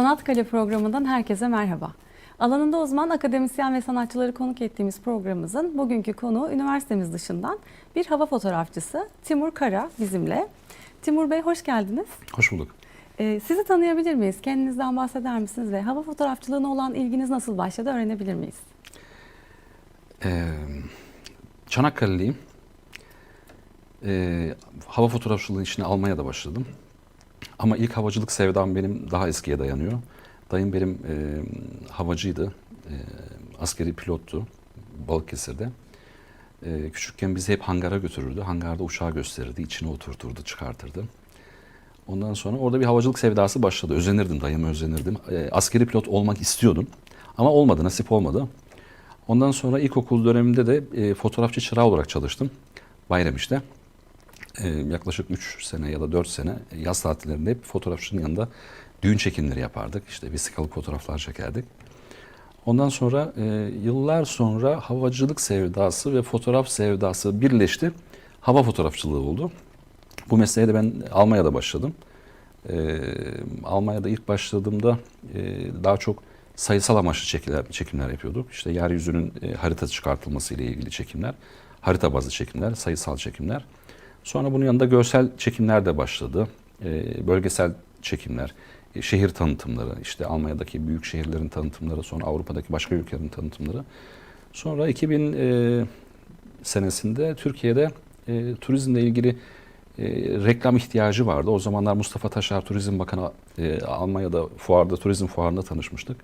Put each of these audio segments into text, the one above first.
Sanatkale programından herkese merhaba. Alanında uzman akademisyen ve sanatçıları konuk ettiğimiz programımızın bugünkü konuğu üniversitemiz dışından bir hava fotoğrafçısı Timur Kara bizimle. Timur Bey hoş geldiniz. Hoş bulduk. Ee, sizi tanıyabilir miyiz? Kendinizden bahseder misiniz ve hava fotoğrafçılığına olan ilginiz nasıl başladı öğrenebilir miyiz? Ee, Çanakkale'liyim. Ee, hava fotoğrafçılığı işine Almanya'da başladım. Ama ilk havacılık sevdam benim daha eskiye dayanıyor. Dayım benim e, havacıydı. E, askeri pilottu Balıkesir'de. E, küçükken bizi hep hangara götürürdü. Hangarda uçağı gösterirdi. içine oturturdu, çıkartırdı. Ondan sonra orada bir havacılık sevdası başladı. Özenirdim, dayıma özenirdim. E, askeri pilot olmak istiyordum. Ama olmadı, nasip olmadı. Ondan sonra ilkokul döneminde de e, fotoğrafçı çırağı olarak çalıştım. Bayramiş'te. E, yaklaşık 3 sene ya da 4 sene yaz tatillerinde hep fotoğrafçının yanında düğün çekimleri yapardık. İşte vesikalık fotoğraflar çekerdik. Ondan sonra e, yıllar sonra havacılık sevdası ve fotoğraf sevdası birleşti. Hava fotoğrafçılığı oldu. Bu mesleğe de ben Almanya'da başladım. E, Almanya'da ilk başladığımda e, daha çok sayısal amaçlı çekimler, çekimler yapıyorduk. İşte yeryüzünün e, haritası çıkartılması ile ilgili çekimler, harita bazlı çekimler, sayısal çekimler. Sonra bunun yanında görsel çekimler de başladı. E, bölgesel çekimler, e, şehir tanıtımları, işte Almanya'daki büyük şehirlerin tanıtımları, sonra Avrupa'daki başka ülkelerin tanıtımları. Sonra 2000 e, senesinde Türkiye'de e, turizmle ilgili e, reklam ihtiyacı vardı. O zamanlar Mustafa Taşar Turizm Bakanı e, Almanya'da fuarda, turizm fuarında tanışmıştık.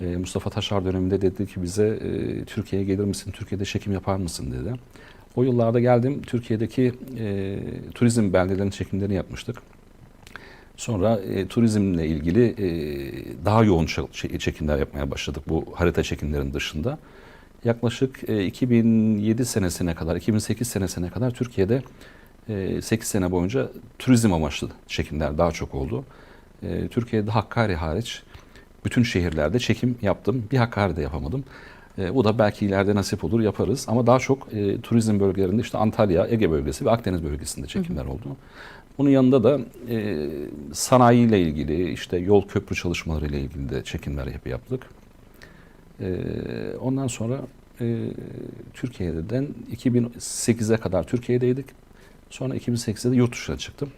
E, Mustafa Taşar döneminde dedi ki bize e, Türkiye'ye gelir misin, Türkiye'de çekim yapar mısın dedi. O yıllarda geldim Türkiye'deki e, turizm beldelerinin çekimlerini yapmıştık. Sonra e, turizmle ilgili e, daha yoğun çekimler yapmaya başladık bu harita çekimlerinin dışında. Yaklaşık e, 2007 senesine kadar, 2008 senesine kadar Türkiye'de e, 8 sene boyunca turizm amaçlı çekimler daha çok oldu. E, Türkiye'de Hakkari hariç bütün şehirlerde çekim yaptım. Bir Hakkari'de yapamadım. E, bu da belki ileride nasip olur yaparız. Ama daha çok e, turizm bölgelerinde işte Antalya, Ege bölgesi ve Akdeniz bölgesinde çekimler oldu. Bunun yanında da e, sanayiyle ilgili, işte yol köprü çalışmaları ile ilgili de çekimler hep yaptık. E, ondan sonra e, Türkiye'den 2008'e kadar Türkiye'deydik. Sonra 2008'de de yurt dışına çıktım.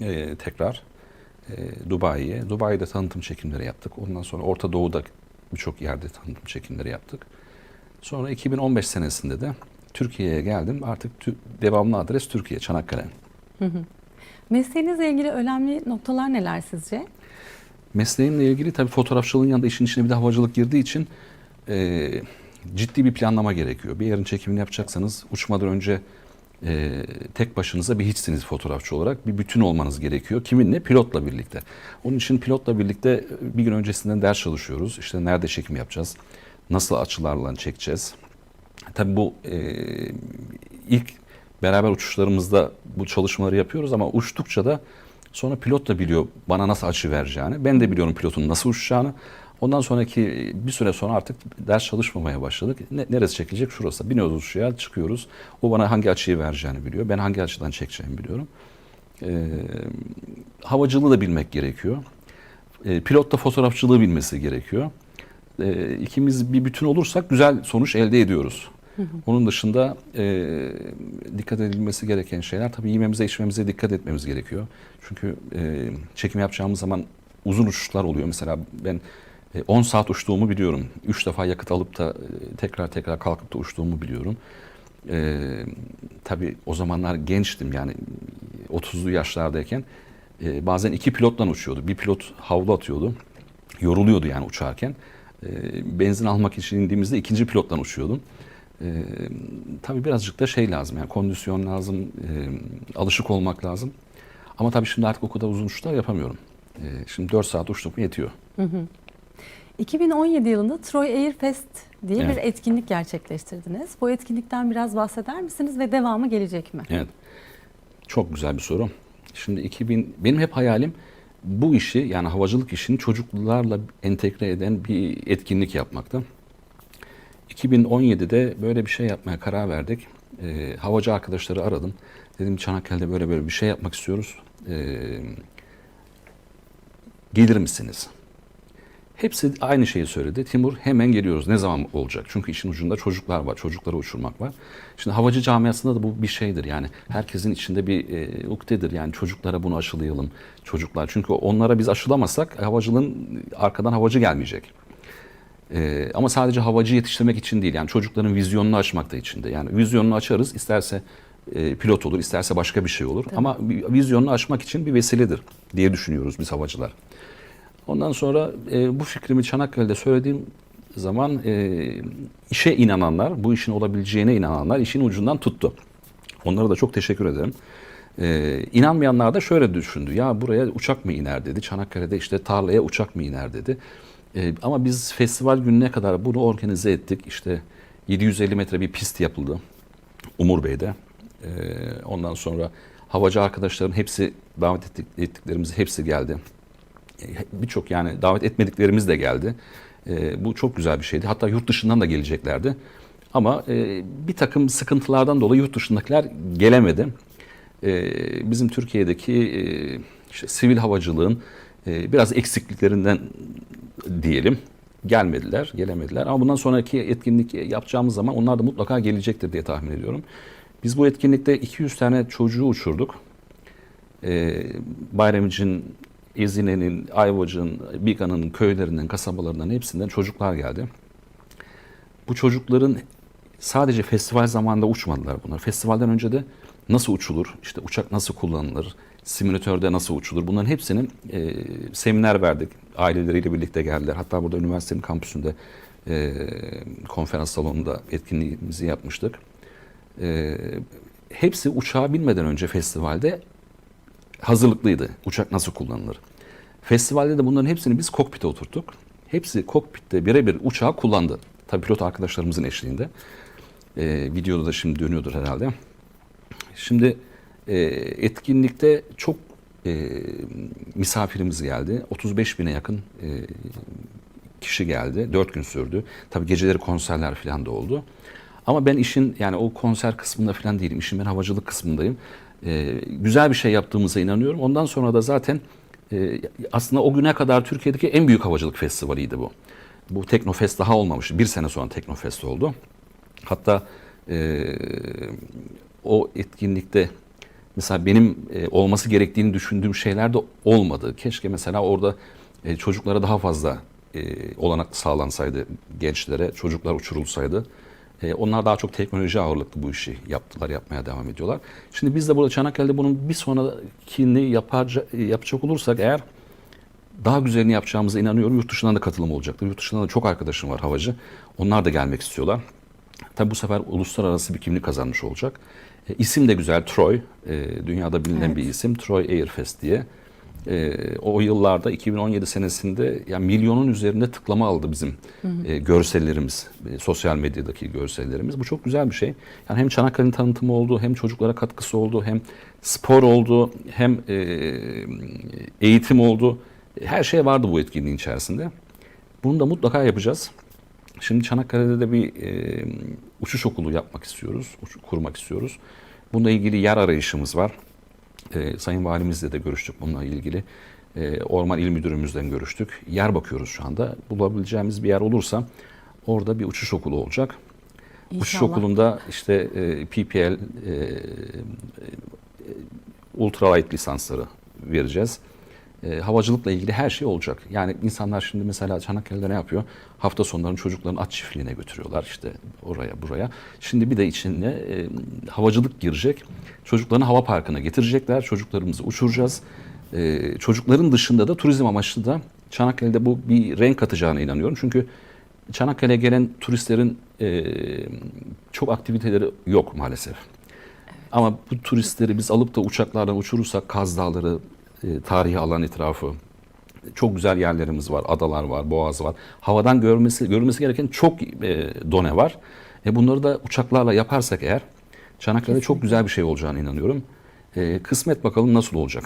E, tekrar e, Dubai'ye. Dubai'de tanıtım çekimleri yaptık. Ondan sonra Orta Doğu'da birçok yerde tanıtım çekimleri yaptık. Sonra 2015 senesinde de Türkiye'ye geldim. Artık tü- devamlı adres Türkiye, Çanakkale. Mesleğinizle ilgili önemli noktalar neler sizce? Mesleğimle ilgili tabii fotoğrafçılığın yanında işin içine bir de havacılık girdiği için e, ciddi bir planlama gerekiyor. Bir yerin çekimini yapacaksanız uçmadan önce e, tek başınıza bir hiçsiniz fotoğrafçı olarak. Bir bütün olmanız gerekiyor. Kiminle? Pilotla birlikte. Onun için pilotla birlikte bir gün öncesinden ders çalışıyoruz. İşte nerede çekim yapacağız? Nasıl açılarla çekeceğiz? Tabii bu e, ilk beraber uçuşlarımızda bu çalışmaları yapıyoruz ama uçtukça da sonra pilot da biliyor bana nasıl açı vereceğini. Ben de biliyorum pilotun nasıl uçacağını. Ondan sonraki bir süre sonra artık ders çalışmamaya başladık. Ne, neresi çekilecek? Şurası. Biniyoruz uçuşa, çıkıyoruz. O bana hangi açıyı vereceğini biliyor. Ben hangi açıdan çekeceğimi biliyorum. Ee, havacılığı da bilmek gerekiyor. Ee, pilot da fotoğrafçılığı bilmesi gerekiyor. Ee, ikimiz bir bütün olursak güzel sonuç elde ediyoruz. Onun dışında e, dikkat edilmesi gereken şeyler tabii yememize içmemize dikkat etmemiz gerekiyor. Çünkü e, çekim yapacağımız zaman uzun uçuşlar oluyor. Mesela ben e, 10 saat uçtuğumu biliyorum. 3 defa yakıt alıp da e, tekrar tekrar kalkıp da uçtuğumu biliyorum. E, tabii o zamanlar gençtim yani 30'lu yaşlardayken e, bazen iki pilotla uçuyordu. Bir pilot havlu atıyordu. Yoruluyordu yani uçarken. E, benzin almak için indiğimizde ikinci pilotla uçuyordum. E, tabii birazcık da şey lazım yani kondisyon lazım, e, alışık olmak lazım. Ama tabii şimdi artık o kadar uzun uçuşlar yapamıyorum. E, şimdi 4 saat uçtuk mu yetiyor. 2017 yılında Troy Air Fest diye Evet. bir etkinlik gerçekleştirdiniz. Bu etkinlikten biraz bahseder misiniz ve devamı gelecek mi? Evet. Çok güzel bir soru. Şimdi 2000 benim hep hayalim bu işi yani havacılık işini çocuklarla entegre eden bir etkinlik yapmakta. 2017'de böyle bir şey yapmaya karar verdik. Ee, havacı arkadaşları aradım. Dedim Çanakkale'de böyle böyle bir şey yapmak istiyoruz. Ee, gelir misiniz? Hepsi aynı şeyi söyledi. Timur hemen geliyoruz. Ne zaman olacak? Çünkü işin ucunda çocuklar var. Çocukları uçurmak var. Şimdi havacı camiasında da bu bir şeydir. Yani herkesin içinde bir e, ukdedir. Yani çocuklara bunu aşılayalım. Çocuklar. Çünkü onlara biz aşılamazsak havacılığın arkadan havacı gelmeyecek. E, ama sadece havacı yetiştirmek için değil. Yani çocukların vizyonunu açmak da içinde. Yani vizyonunu açarız. İsterse e, pilot olur, isterse başka bir şey olur. Ama bir- vizyonunu açmak için bir vesiledir diye düşünüyoruz biz havacılar. Ondan sonra e, bu fikrimi Çanakkale'de söylediğim zaman e, işe inananlar, bu işin olabileceğine inananlar işin ucundan tuttu. Onlara da çok teşekkür ederim. E, inanmayanlar da şöyle düşündü. Ya buraya uçak mı iner dedi. Çanakkale'de işte tarlaya uçak mı iner dedi. E, ama biz festival gününe kadar bunu organize ettik. İşte 750 metre bir pist yapıldı. Umur Bey'de. E, ondan sonra havacı arkadaşların hepsi davet ettik, ettiklerimiz hepsi geldi birçok yani davet etmediklerimiz de geldi. E, bu çok güzel bir şeydi. Hatta yurt dışından da geleceklerdi. Ama e, bir takım sıkıntılardan dolayı yurt dışındakiler gelemedi. E, bizim Türkiye'deki e, işte sivil havacılığın e, biraz eksikliklerinden diyelim gelmediler, gelemediler. Ama bundan sonraki etkinlik yapacağımız zaman onlar da mutlaka gelecektir diye tahmin ediyorum. Biz bu etkinlikte 200 tane çocuğu uçurduk. E, Bayramiç'in, Ezine'nin, Ayvacık'ın, Biga'nın köylerinden, kasabalarından hepsinden çocuklar geldi. Bu çocukların sadece festival zamanında uçmadılar bunlar. Festivalden önce de nasıl uçulur, işte uçak nasıl kullanılır, simülatörde nasıl uçulur bunların hepsinin e, seminer verdik. Aileleriyle birlikte geldiler. Hatta burada üniversitenin kampüsünde e, konferans salonunda etkinliğimizi yapmıştık. E, hepsi uçağa binmeden önce festivalde hazırlıklıydı. Uçak nasıl kullanılır? Festivalde de bunların hepsini biz kokpite oturttuk. Hepsi kokpitte birebir uçağı kullandı. Tabii pilot arkadaşlarımızın eşliğinde. Ee, videoda da şimdi dönüyordur herhalde. Şimdi e, etkinlikte çok e, misafirimiz geldi. 35 bine yakın e, kişi geldi. 4 gün sürdü. Tabii geceleri konserler falan da oldu. Ama ben işin yani o konser kısmında falan değilim. İşin ben havacılık kısmındayım. Ee, güzel bir şey yaptığımıza inanıyorum. Ondan sonra da zaten e, aslında o güne kadar Türkiye'deki en büyük havacılık festivaliydi bu. Bu Teknofest daha olmamıştı. Bir sene sonra Teknofest oldu. Hatta e, o etkinlikte mesela benim e, olması gerektiğini düşündüğüm şeyler de olmadı. Keşke mesela orada e, çocuklara daha fazla e, olanak sağlansaydı gençlere, çocuklar uçurulsaydı. E, onlar daha çok teknoloji ağırlıklı bu işi yaptılar, yapmaya devam ediyorlar. Şimdi biz de burada Çanakkale'de bunun bir sonrakini yaparca, yapacak olursak eğer daha güzelini yapacağımıza inanıyorum. Yurt dışından da katılım olacaktır. Yurt dışından da çok arkadaşım var havacı. Onlar da gelmek istiyorlar. Tabi bu sefer uluslararası bir kimlik kazanmış olacak. E, isim de güzel Troy. E, dünyada bilinen Evet. bir isim. Troy Airfest diye. E, o yıllarda 2017 senesinde yani milyonun üzerinde tıklama aldı bizim e, görsellerimiz, e, sosyal medyadaki görsellerimiz. Bu çok güzel bir şey. Yani hem Çanakkale'nin tanıtımı oldu, hem çocuklara katkısı oldu, hem spor oldu, hem e, eğitim oldu. Her şey vardı bu etkinliğin içerisinde. Bunu da mutlaka yapacağız. Şimdi Çanakkale'de de bir e, uçuş okulu yapmak istiyoruz, uç- kurmak istiyoruz. Bununla ilgili yer arayışımız var. E, Sayın Valimizle de görüştük bununla ilgili. E, Orman İl Müdürümüzden görüştük. Yer bakıyoruz şu anda. Bulabileceğimiz bir yer olursa orada bir uçuş okulu olacak. Uçuş İnşallah. okulunda işte e, PPL, e, e, ultralight lisansları vereceğiz. E, havacılıkla ilgili her şey olacak. Yani insanlar şimdi mesela Çanakkale'de ne yapıyor? Hafta sonlarını çocuklarını at çiftliğine götürüyorlar işte oraya buraya. Şimdi bir de içine e, havacılık girecek. Çocuklarını hava parkına getirecekler. Çocuklarımızı uçuracağız. E, çocukların dışında da turizm amaçlı da Çanakkale'de bu bir renk katacağına inanıyorum. Çünkü Çanakkale'ye gelen turistlerin e, çok aktiviteleri yok maalesef. Ama bu turistleri biz alıp da uçaklardan uçurursak Kaz Dağları, e, tarihi alan etrafı, çok güzel yerlerimiz var, adalar var, boğaz var. Havadan görmesi görülmesi gereken çok e, done var. E, bunları da uçaklarla yaparsak eğer Çanakkale'de çok güzel bir şey olacağına inanıyorum. E, kısmet bakalım nasıl olacak.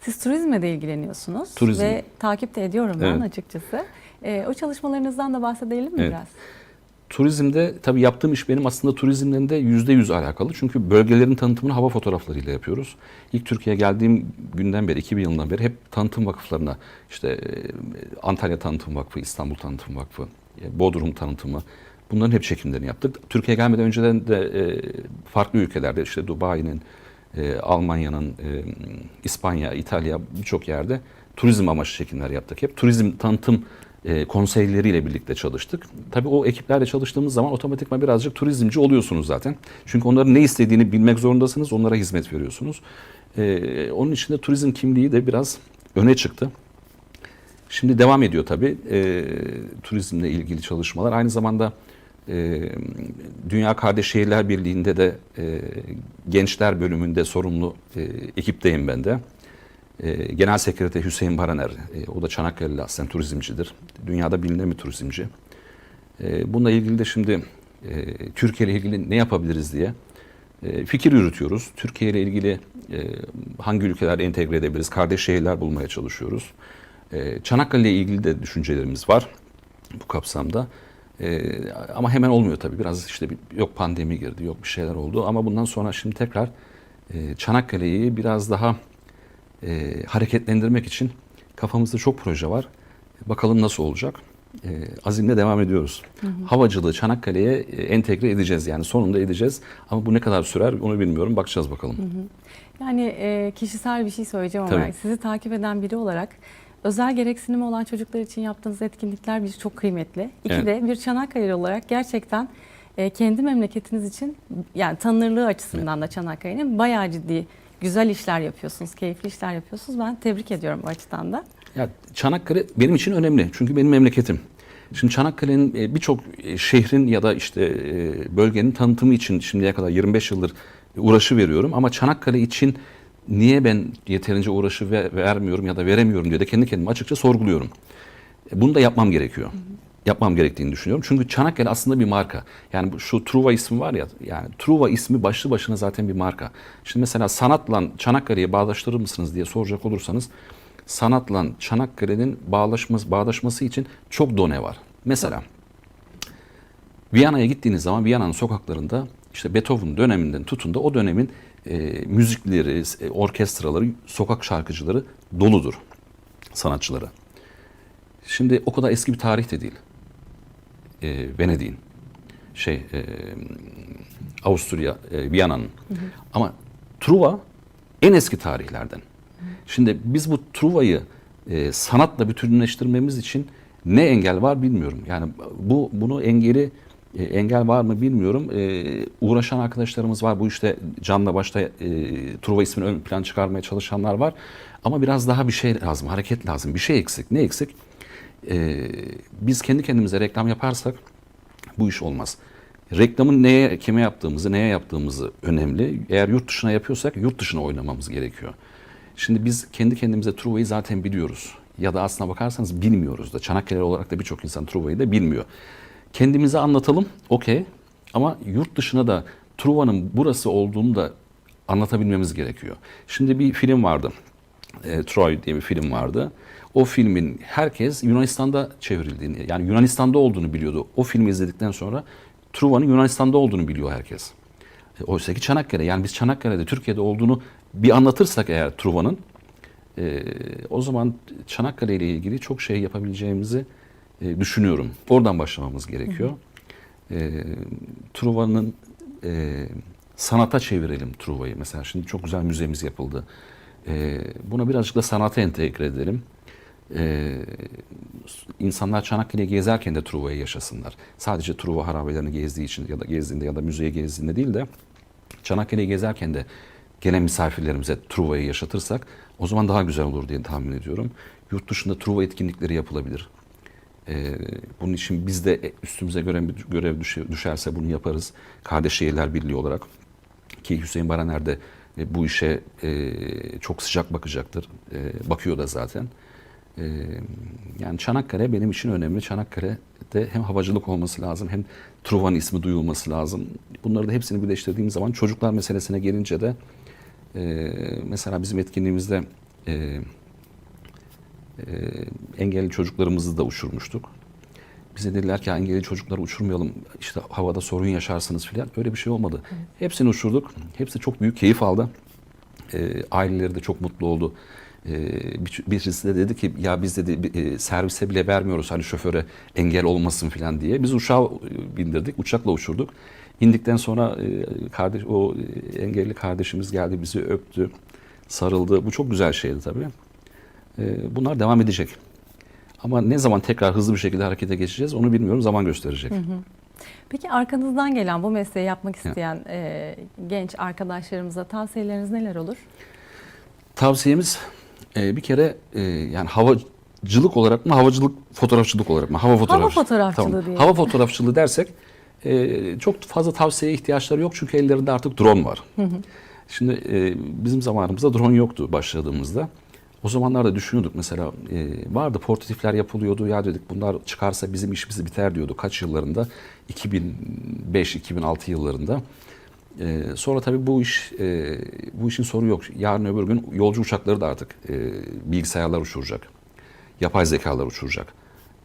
Siz turizmle de ilgileniyorsunuz Turizm. ve takip de ediyorum ben Evet. açıkçası. Ee, o çalışmalarınızdan da bahsedelim mi Evet. biraz? Turizmde tabii yaptığım iş benim aslında turizmden de yüzde yüz alakalı. Çünkü bölgelerin tanıtımını hava fotoğraflarıyla yapıyoruz. İlk Türkiye'ye geldiğim günden beri, 2000 yılından beri hep tanıtım vakıflarına, işte e, Antalya Tanıtım Vakfı, İstanbul Tanıtım Vakfı, e, Bodrum Tanıtımı, bunların hep çekimlerini yaptık. Türkiye'ye gelmeden önceden de e, farklı ülkelerde, işte Dubai'nin, Almanya'nın, İspanya, İtalya birçok yerde turizm amaçlı çekimler yaptık. Hep turizm tanıtım e, konseyleriyle birlikte çalıştık. Tabii o ekiplerle çalıştığımız zaman otomatikman birazcık turizmci oluyorsunuz zaten. Çünkü onların ne istediğini bilmek zorundasınız, onlara hizmet veriyorsunuz. E, onun için de turizm kimliği de biraz öne çıktı. Şimdi devam ediyor tabii e, turizmle ilgili çalışmalar. Aynı zamanda e, Dünya Kardeş Şehirler Birliği'nde de e, gençler bölümünde sorumlu e, ekipteyim ben de. E, Genel Sekreter Hüseyin Baraner, e, o da Çanakkale'li aslında turizmcidir. Dünyada bilinen bir turizmci. E, bununla ilgili de şimdi e, Türkiye ile ilgili ne yapabiliriz diye e, fikir yürütüyoruz. Türkiye ile ilgili hangi ülkeler entegre edebiliriz, kardeş şehirler bulmaya çalışıyoruz. Çanakkale ile ilgili de düşüncelerimiz var bu kapsamda. Ama hemen olmuyor tabii. Biraz işte bir, yok pandemi girdi, yok bir şeyler oldu. Ama bundan sonra şimdi tekrar Çanakkale'yi biraz daha e, hareketlendirmek için kafamızda çok proje var. Bakalım nasıl olacak. E, azimle devam ediyoruz. Havacılığı Çanakkale'ye e, entegre edeceğiz. Yani sonunda edeceğiz. Ama bu ne kadar sürer onu bilmiyorum. Bakacağız bakalım. Yani e, kişisel bir şey söyleyeceğim ama sizi takip eden biri olarak özel gereksinimi olan çocuklar için yaptığınız etkinlikler bir çok kıymetli. İki Evet. de bir Çanakkale olarak gerçekten e, kendi memleketiniz için yani tanınırlığı açısından da Çanakkale'nin bayağı ciddi güzel işler yapıyorsunuz, keyifli işler yapıyorsunuz. Ben tebrik ediyorum bu açıdan da. Ya Çanakkale benim için önemli. Çünkü benim memleketim. Şimdi Çanakkale'nin e, birçok e, şehrin ya da işte e, bölgenin tanıtımı için şimdiye kadar 25 yıldır uğraşı veriyorum. Ama Çanakkale için niye ben yeterince uğraşı ve- vermiyorum ya da veremiyorum diye de kendi kendime açıkça sorguluyorum. Bunu da yapmam gerekiyor. Yapmam gerektiğini düşünüyorum. Çünkü Çanakkale aslında bir marka. Yani şu Truva ismi var ya, yani Truva ismi başlı başına zaten bir marka. Şimdi mesela sanatla Çanakkale'yi bağdaştırır mısınız diye soracak olursanız sanatla Çanakkale'nin bağlaşması, bağdaşması için çok done var. Mesela Viyana'ya gittiğiniz zaman Viyana'nın sokaklarında işte Beethoven döneminden tutun da o dönemin e, müzikleri, e, orkestraları, sokak şarkıcıları doludur sanatçıları. Şimdi o kadar eski bir tarih de değil. E, Venedik'in, şey, e, Avusturya, e, Viyana'nın. Ama Truva en eski tarihlerden. Şimdi biz bu Truva'yı e, sanatla bütünleştirmemiz için ne engel var bilmiyorum. Yani bu bunu engeli e, engel var mı bilmiyorum. E, uğraşan arkadaşlarımız var. Bu işte canla başta e, Truva ismini ön plan çıkarmaya çalışanlar var. Ama biraz daha bir şey lazım, hareket lazım. Bir şey eksik. Ne eksik? E, biz kendi kendimize reklam yaparsak bu iş olmaz. Reklamın neye, kime yaptığımızı, neye yaptığımızı önemli. Eğer yurt dışına yapıyorsak yurt dışına oynamamız gerekiyor. Şimdi biz kendi kendimize Truva'yı zaten biliyoruz. Ya da aslına bakarsanız bilmiyoruz da. Çanakkale olarak da birçok insan Truva'yı da bilmiyor. Kendimize anlatalım, okey. Ama yurt dışına da Truva'nın burası olduğunu da anlatabilmemiz gerekiyor. Şimdi bir film vardı. E, Troy diye bir film vardı. O filmin herkes Yunanistan'da çevrildiğini, yani Yunanistan'da olduğunu biliyordu. O filmi izledikten sonra Truva'nın Yunanistan'da olduğunu biliyor herkes. E, Oysa ki Çanakkale, yani biz Çanakkale'de, Türkiye'de olduğunu bir anlatırsak eğer Truva'nın, e, o zaman Çanakkale ile ilgili çok şey yapabileceğimizi e, düşünüyorum. Oradan başlamamız gerekiyor. E, Truva'nın e, sanata çevirelim Truva'yı. Mesela şimdi çok güzel müzemiz yapıldı. E, buna birazcık da sanata entegre edelim. E, insanlar Çanakkale'yi gezerken de Truva'yı yaşasınlar. Sadece Truva harabelerini gezdiği için ya da gezdiğinde ya da müzeye gezdiğinde değil de Çanakkale'yi gezerken de gelen misafirlerimize Truva'yı yaşatırsak o zaman daha güzel olur diye tahmin ediyorum. Yurt dışında Truva etkinlikleri yapılabilir. Ee, bunun için biz de üstümüze göre bir görev düşe- düşerse bunu yaparız. Kardeş Şehirler Birliği olarak. Ki Hüseyin Baraner de e, bu işe e, çok sıcak bakacaktır. E, bakıyor da zaten. E, yani Çanakkale benim için önemli. Çanakkale'de hem havacılık olması lazım hem Truva'nın ismi duyulması lazım. Bunları da hepsini birleştirdiğim zaman çocuklar meselesine gelince de e, mesela bizim etkinliğimizde e, e, engelli çocuklarımızı da uçurmuştuk. Bize dediler ki engelli çocukları uçurmayalım. işte havada sorun yaşarsınız filan. Öyle bir şey olmadı. Hepsini uçurduk. Hepsi çok büyük keyif aldı. E, aileleri de çok mutlu oldu. E, bir- birisi de dedi ki ya biz dedi e, servise bile vermiyoruz hani şoföre engel olmasın filan diye. Biz uçağa e, bindirdik. Uçakla uçurduk. İndikten sonra e, kardeş o engelli kardeşimiz geldi bizi öptü, sarıldı. Bu çok güzel şeydi tabii. E, bunlar devam edecek. Ama ne zaman tekrar hızlı bir şekilde harekete geçeceğiz onu bilmiyorum. Zaman gösterecek. Peki arkanızdan gelen bu mesleği yapmak isteyen e, genç arkadaşlarımıza tavsiyeleriniz neler olur? Tavsiyemiz e, bir kere e, yani havacılık olarak mı havacılık fotoğrafçılık olarak mı? Hava fotoğrafçılığı. fotoğrafçılığı diyelim. Hava fotoğrafçılığı dersek e, çok fazla tavsiyeye ihtiyaçları yok çünkü ellerinde artık drone var. Şimdi e, bizim zamanımızda drone yoktu başladığımızda. O zamanlarda düşünüyorduk mesela e, vardı portatifler yapılıyordu ya dedik bunlar çıkarsa bizim işimiz biter diyordu kaç yıllarında 2005-2006 yıllarında. Ee, sonra tabii bu iş e, bu işin sonu yok. Yarın öbür gün yolcu uçakları da artık e, bilgisayarlar uçuracak. Yapay zekalar uçuracak.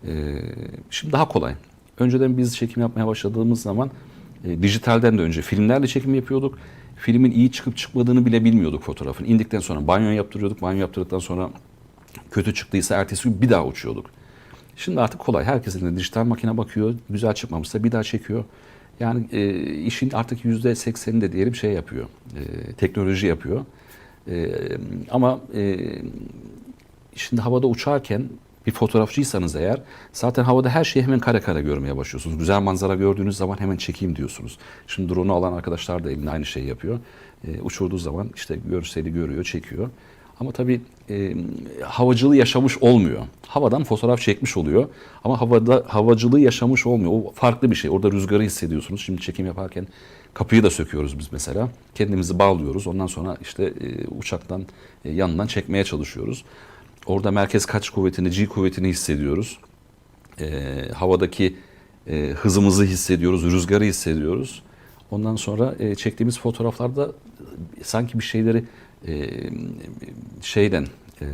Ee, şimdi daha kolay. Önceden biz çekim yapmaya başladığımız zaman e, dijitalden de önce filmlerle çekim yapıyorduk. Filmin iyi çıkıp çıkmadığını bile bilmiyorduk fotoğrafın. İndikten sonra banyo yaptırıyorduk. Banyo yaptırdıktan sonra kötü çıktıysa ertesi gün bir daha uçuyorduk. Şimdi artık kolay. Herkesin de dijital makine bakıyor. Güzel çıkmamışsa bir daha çekiyor. Yani e, işin artık yüzde sekseni de diyelim şey yapıyor. E, teknoloji yapıyor. E, ama e, şimdi havada uçarken bir fotoğrafçıysanız eğer zaten havada her şeyi hemen kare kare görmeye başlıyorsunuz. Güzel manzara gördüğünüz zaman hemen çekeyim diyorsunuz. Şimdi drone'u alan arkadaşlar da elinde aynı şeyi yapıyor. E, uçurduğu zaman işte görseli görüyor, çekiyor. Ama tabii e, havacılığı yaşamış olmuyor. Havadan fotoğraf çekmiş oluyor. Ama havada havacılığı yaşamış olmuyor. O farklı bir şey. Orada rüzgarı hissediyorsunuz. Şimdi çekim yaparken kapıyı da söküyoruz biz mesela. Kendimizi bağlıyoruz. Ondan sonra işte e, uçaktan e, yanından çekmeye çalışıyoruz. Orada merkez kaç kuvvetini, G kuvvetini hissediyoruz. E, havadaki e, hızımızı hissediyoruz, rüzgarı hissediyoruz. Ondan sonra e, çektiğimiz fotoğraflarda sanki bir şeyleri e, şeyden e,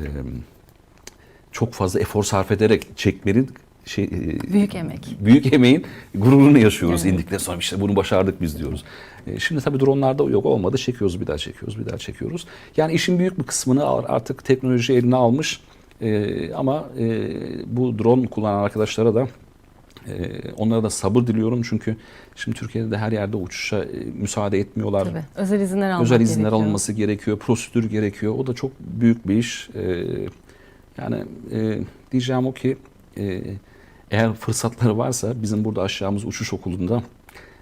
çok fazla efor sarf ederek çekmenin şey e, Büyük emek. büyük emeğin gururunu yaşıyoruz Evet. indikten sonra işte bunu başardık biz diyoruz. Şimdi tabii dronlarda yok olmadı çekiyoruz bir daha çekiyoruz bir daha çekiyoruz. Yani işin büyük bir kısmını artık teknoloji eline almış ama e, bu drone kullanan arkadaşlara da onlara da sabır diliyorum çünkü şimdi Türkiye'de de her yerde uçuşa e, müsaade etmiyorlar. Tabii. Özel izinler almak Özel izinler gerekiyor. alınması gerekiyor, prosedür gerekiyor. O da çok büyük bir iş. Ee, yani e, diyeceğim o ki e, eğer fırsatları varsa bizim burada aşağımız uçuş okulunda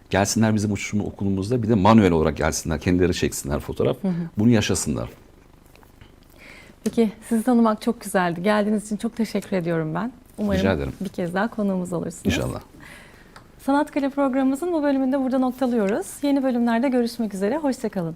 gelsinler bizim uçuş okulumuzda bir de manuel olarak gelsinler, kendileri çeksinler fotoğraf. Bunu yaşasınlar. Peki sizi tanımak çok güzeldi. Geldiğiniz için çok teşekkür ediyorum ben. Umarım Rica ederim. bir kez daha konuğumuz olursunuz. İnşallah. Sanat Kale programımızın bu bölümünde burada noktalıyoruz. Yeni bölümlerde görüşmek üzere. Hoşçakalın.